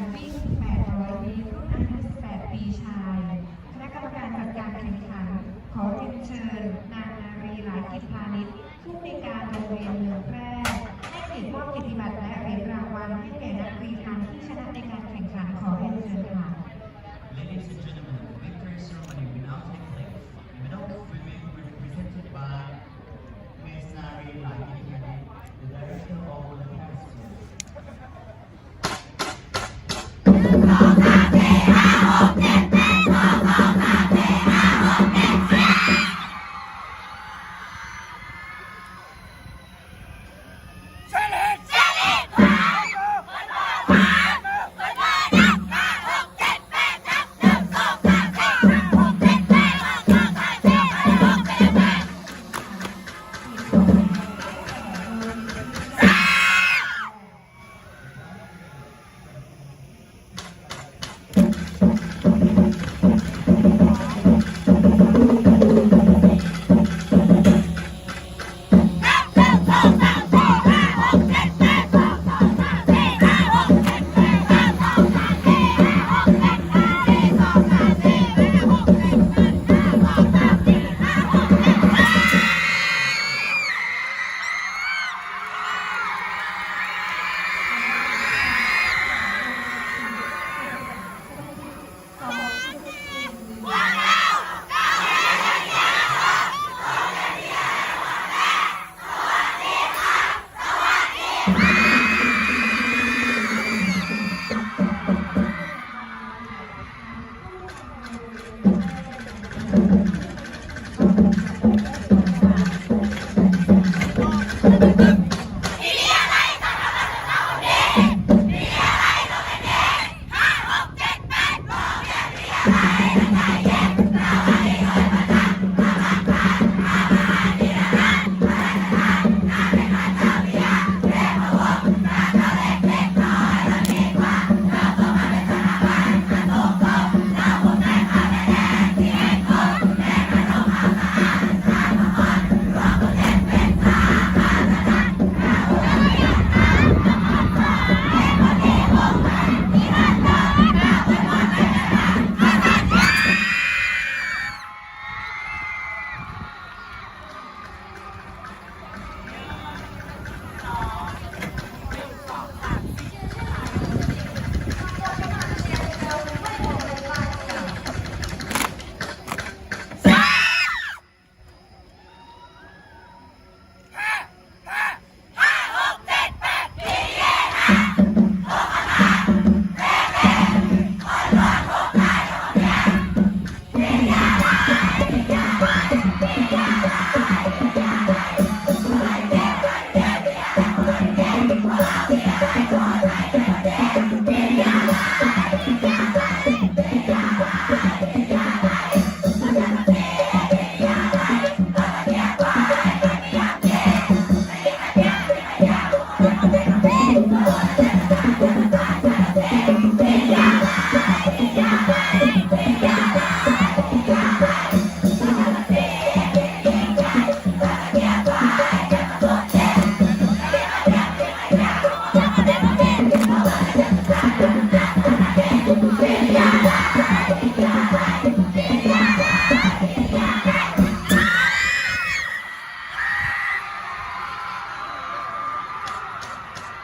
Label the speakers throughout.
Speaker 1: การวิ่ง800เมตรรุ่นอายุ18ปีชาย คณะกรรมการจัดการแข่งขัน ขอเรียนเชิญ นางนารีหลายกิจพาณิชย์ผู้ในการโรงเรียนเมืองแพร่
Speaker 2: Thank you.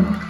Speaker 3: Thank
Speaker 1: you.